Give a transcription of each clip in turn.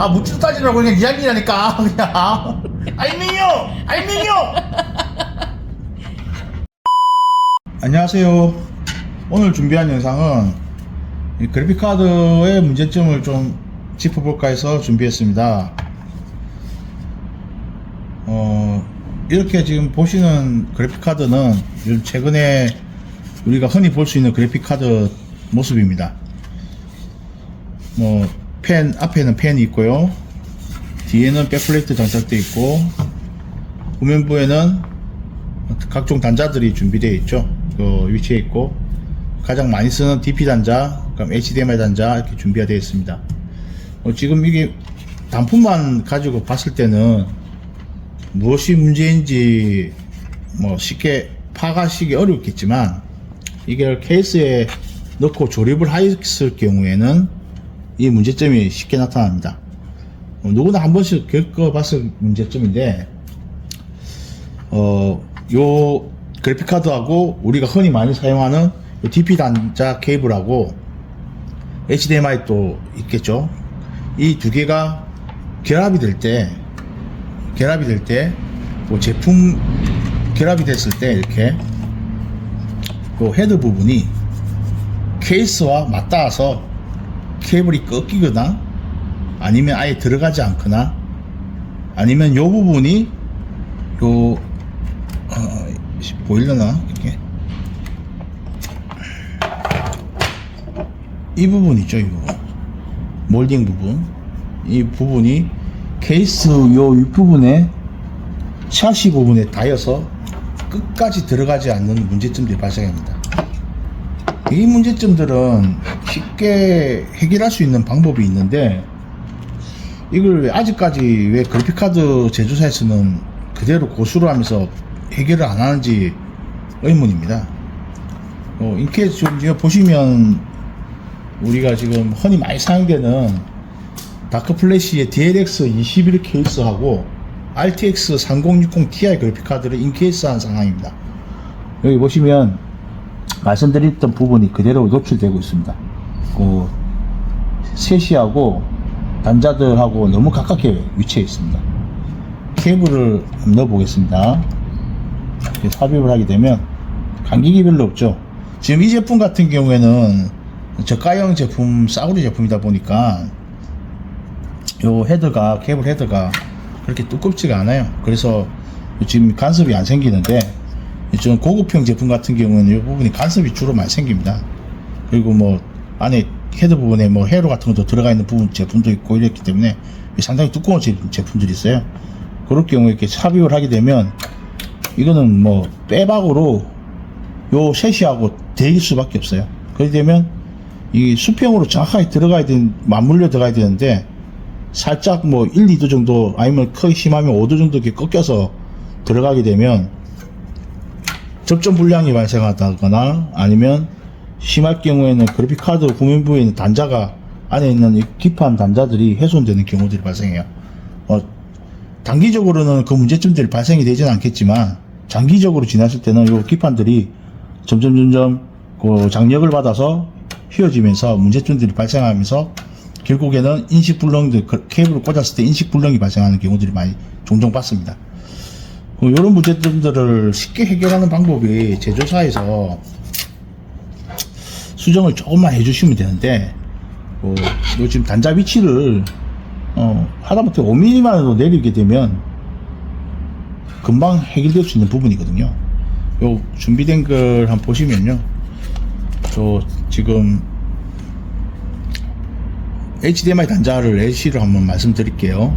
아 묻지도 따지라고 그냥 이야기라니까. 그냥. 알맹이요 알맹이요 안녕하세요. 오늘 준비한 영상은 이 그래픽카드의 문제점을 좀 짚어볼까 해서 준비했습니다. 어 이렇게 지금 보시는 그래픽카드는 최근에 우리가 흔히 볼 수 있는 그래픽카드 모습입니다. 뭐 펜 앞에는 펜이 있고요. 뒤에는 백플레이트 장착되어 있고 후면부에는 각종 단자들이 준비되어 있죠. 그 위치에 있고 가장 많이 쓰는 DP 단자 그럼 HDMI 단자 이렇게 준비가 되어 있습니다. 어, 지금 이게 단품만 가지고 봤을 때는 무엇이 문제인지 뭐 쉽게 파가시기 어렵겠지만 이게 케이스에 넣고 조립을 하였을 경우에는 이 문제점이 쉽게 나타납니다. 어, 누구나 한 번씩 겪어봤을 문제점인데, 어, 요 그래픽카드하고 우리가 흔히 많이 사용하는 요 DP 단자 케이블하고 HDMI 또 있겠죠. 이 두 개가 결합이 될 때, 결합이 될 때, 그 제품 결합이 됐을 때 이렇게 그 헤드 부분이 케이스와 맞닿아서 케이블이 꺾이거나 아니면 아예 들어가지 않거나 아니면 요 부분이 요 어, 보이려나? 이렇게. 이 부분 있죠 이 부분. 몰딩 부분. 이 부분이 케이스 요 윗부분에 샤시 부분에 닿여서 끝까지 들어가지 않는 문제점들이 발생합니다 이 문제점들은 쉽게 해결할 수 있는 방법이 있는데 이걸 왜 아직까지 왜 그래픽카드 제조사에서는 그대로 고수를 하면서 해결을 안 하는지 의문입니다. 어, 지금 지금 보시면 우리가 지금 흔히 많이 사용되는 다크플래시의 DLX 21 케이스하고 RTX 3060 Ti 그래픽카드를 인케이스한 상황입니다. 여기 보시면 말씀드렸던 부분이 그대로 노출되고 있습니다. 그 셋이하고 단자들하고 너무 가깝게 위치해 있습니다. 케이블을 넣어 보겠습니다. 삽입을 하게 되면 간격이 별로 없죠. 지금 이 제품 같은 경우에는 저가형 제품, 싸구려 제품이다 보니까 요 헤드가 케이블 헤드가 그렇게 두껍지가 않아요. 그래서 지금 간섭이 안 생기는데 좀 고급형 제품 같은 경우는 이 부분이 간섭이 주로 많이 생깁니다. 그리고 뭐 안에 헤드 부분에 뭐 헤로 같은 것도 들어가 있는 부분 제품도 있고 이랬기 때문에 상당히 두꺼운 제- 제품들이 있어요. 그럴 경우에 이렇게 삽입을 하게 되면 이거는 뭐 빼박으로 요 셋이하고 대일 수밖에 없어요. 그렇게 되면 이 수평으로 정확하게 들어가야 되는 맞물려 들어가야 되는데 살짝 뭐 1, 2도 정도 아니면 크게 심하면 5도 정도 이렇게 꺾여서 들어가게 되면 접점 불량이 발생하다거나 아니면 심할 경우에는 그래픽카드 후면부에 있는 단자가 안에 있는 이 기판 단자들이 훼손되는 경우들이 발생해요. 어, 단기적으로는 그 문제점들이 발생이 되지는 않겠지만 장기적으로 지났을 때는 이 기판들이 점점 점점 그 장력을 받아서 휘어지면서 문제점들이 발생하면서 결국에는 인식 불능들 그 케이블을 꽂았을 때 인식 불능이 발생하는 경우들이 많이 종종 봤습니다. 이런 문제점들을 쉽게 해결하는 방법이 제조사에서 수정을 조금만 해주시면 되는데 어, 요 지금 단자 위치를 어, 하다못해 5mm만으로 내리게 되면 금방 해결될 수 있는 부분이거든요. 요 준비된 걸 한번 보시면요. 저 지금 HDMI 단자를 LC로 한번 말씀드릴게요.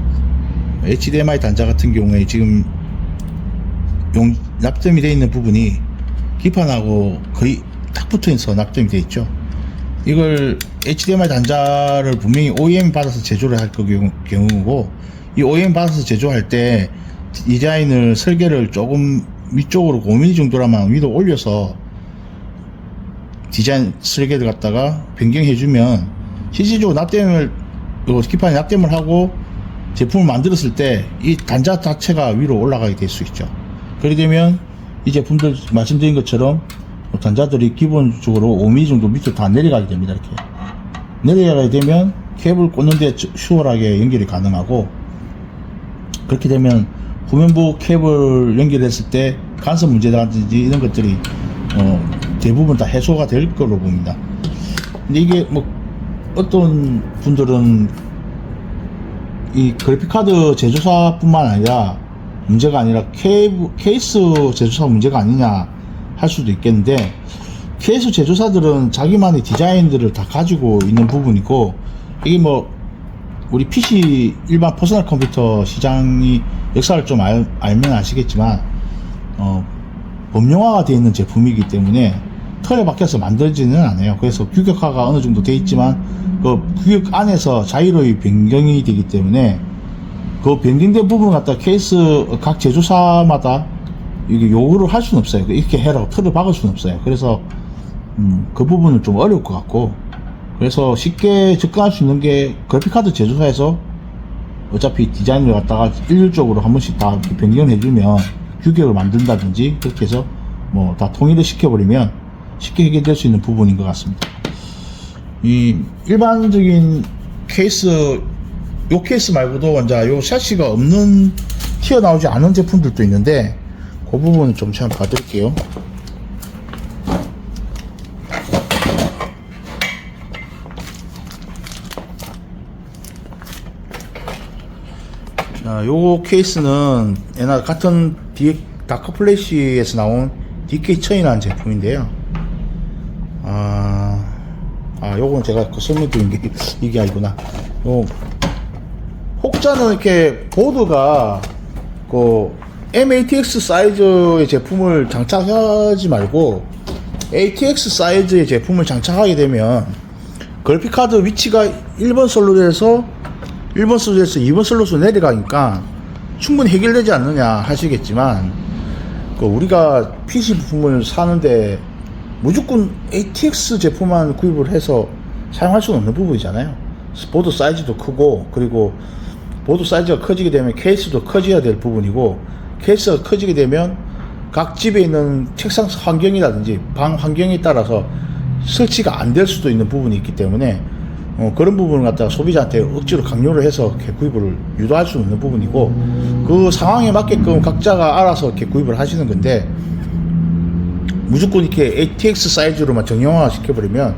HDMI 단자 같은 경우에 지금 용 납점이 되어 있는 부분이 기판하고 거의 딱 붙어 있어 납점이 되어 있죠. 이걸 HDMI 단자를 분명히 OEM 받아서 제조를 할 경우고 이 OEM 받아서 제조할 때 디자인을 설계를 조금 위쪽으로 5mm 정도라만 위로 올려서 디자인 설계를 갖다가 변경해주면 실질적으로 납땜을 요 기판에 납땜을 하고 제품을 만들었을 때 이 단자 자체가 위로 올라가게 될 수 있죠. 그렇게 되면 이 제품들 말씀드린 것처럼 단자들이 기본적으로 5mm 정도 밑으로 다 내려가게 됩니다. 이렇게 내려가게 되면 케이블 꽂는데 수월하게 연결이 가능하고 그렇게 되면 후면부 케이블 연결했을 때 간섭 문제라든지 이런 것들이 어, 대부분 다 해소가 될 걸로 봅니다. 근데 이게 뭐 어떤 분들은 이 그래픽카드 제조사뿐만 아니라 문제가 아니라 케이스 제조사 문제가 아니냐 할 수도 있겠는데 케이스 제조사들은 자기만의 디자인들을 다 가지고 있는 부분이고 이게 뭐 우리 PC 일반 퍼스널 컴퓨터 시장이 역사를 좀 알, 알면 아시겠지만 어, 범용화가 되어 있는 제품이기 때문에 틀에 박혀서 만들지는 않아요. 그래서 규격화가 어느 정도 돼 있지만 그 규격 안에서 자유로이 변경이 되기 때문에 그 변경된 부분을 갖다 케이스 각 제조사마다 이게 요구를 할 수는 없어요. 이렇게 해라고 틀을 박을 수는 없어요. 그래서 음, 그 부분은 좀 어려울 것 같고 그래서 쉽게 접근할 수 있는 게 그래픽카드 제조사에서 어차피 디자인을 갖다가 일률적으로 한 번씩 다 변경을 해주면 규격을 만든다든지 그렇게 해서 뭐 다 통일을 시켜버리면 쉽게 해결될 수 있는 부분인 것 같습니다. 이 일반적인 케이스 요 케이스 말고도 이제 요 샤시가 없는 튀어나오지 않은 제품들도 있는데 그 부분은 좀 제가 봐드릴게요. 자, 요 케이스는 옛날 같은 디, 다크플래시에서 나온 DK1000이라는 제품인데요. 아, 아, 요건 제가 그 설명드린 게 이게 아니구나. 요, 혹자는 이렇게 보드가 그 MATX 사이즈의 제품을 장착하지 말고 ATX 사이즈의 제품을 장착하게 되면 그래픽카드 위치가 1번 솔로에서 1번 솔로에서 2번 솔로로 내려가니까 충분히 해결되지 않느냐 하시겠지만 그 우리가 PC 부품을 사는데 무조건 ATX 제품만 구입을 해서 사용할 수는 없는 부분이잖아요. 보드 사이즈도 크고 그리고 보드 사이즈가 커지게 되면 케이스도 커져야 될 부분이고 케이스가 커지게 되면 각 집에 있는 책상 환경이라든지 방 환경에 따라서 설치가 안 될 수도 있는 부분이 있기 때문에 어, 그런 부분을 갖다가 소비자한테 억지로 강요를 해서 이렇게 구입을 유도할 수 있는 부분이고 그 상황에 맞게끔 각자가 알아서 이렇게 구입을 하시는 건데 무조건 이렇게 ATX 사이즈로만 정형화 시켜버리면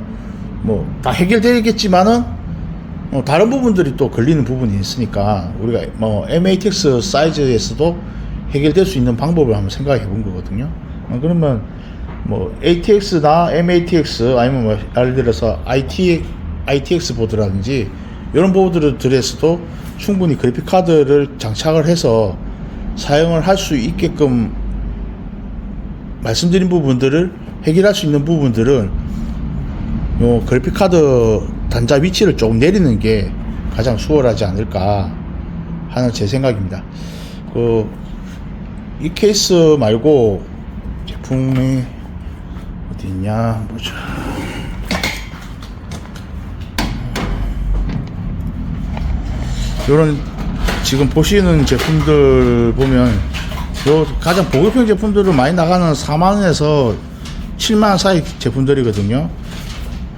뭐 다 해결되겠지만은 어, 다른 부분들이 또 걸리는 부분이 있으니까 우리가 뭐 MATX 사이즈에서도 해결될 수 있는 방법을 한번 생각해 본 거거든요. 어, 그러면 뭐 ATX나 MATX 아니면 뭐 예를 들어서 IT, ITX 보드라든지 이런 보드들에서도 충분히 그래픽 카드를 장착을 해서 사용을 할 수 있게끔 말씀드린 부분들을 해결할 수 있는 부분들을 요 그래픽 카드 단자 위치를 조금 내리는 게 가장 수월하지 않을까 하는 제 생각입니다. 그, 이 케이스 말고 제품이 어디 있냐 보자. 요런 지금 보시는 제품들 보면 요 가장 보급형 제품들은 많이 나가는 4만원에서 7만원 사이 제품들이거든요.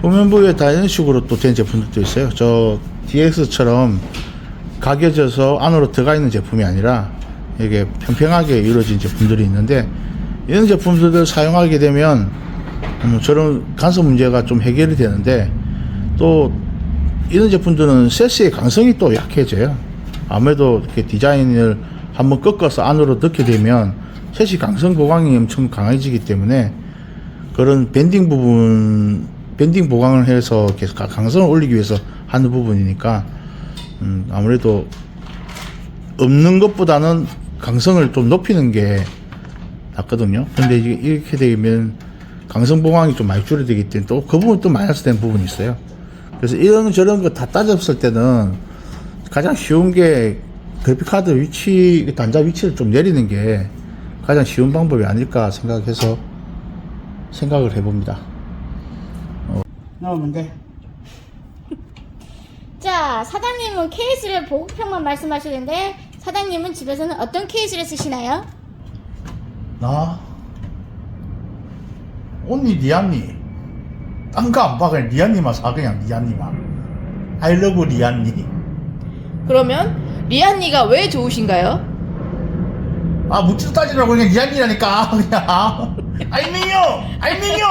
후면부에 다 이런 식으로 또 된 제품들도 있어요. 저 DX처럼 가겨져서 안으로 들어가 있는 제품이 아니라 이게 평평하게 이루어진 제품들이 있는데 이런 제품들을 사용하게 되면 음, 저런 간섭 문제가 좀 해결이 되는데 또 이런 제품들은 세스의 강성이 또 약해져요. 아무래도 이렇게 디자인을 한번 꺾어서 안으로 넣게 되면 세시 강성 보강이 엄청 강해지기 때문에 그런 밴딩 부분, 밴딩 보강을 해서 계속 강성을 올리기 위해서 하는 부분이니까 음, 아무래도 없는 것보다는 강성을 좀 높이는 게 낫거든요. 근데 이렇게 되면 강성 보강이 좀 많이 줄어들기 때문에 또 그 부분 또 마이너스 된 부분이 있어요. 그래서 이런 저런 거 다 따졌을 때는 가장 쉬운 게 그래픽카드 위치, 단자 위치를 좀 내리는 게 가장 쉬운 방법이 아닐까 생각해서 생각을 해봅니다. 어, 나오면 돼. 자, 사장님은 케이스를 보급형만 말씀하시는데 사장님은 집에서는 어떤 케이스를 쓰시나요? 나? 언니 니안니 딴 거 안 봐 그냥 니안니만 사 그냥 니안니만 I love 리안니. 그러면 리안니가 왜 좋으신가요? 아 묻지도 따지라고 그냥 리안니라니까 그냥. 알미요, 알미요.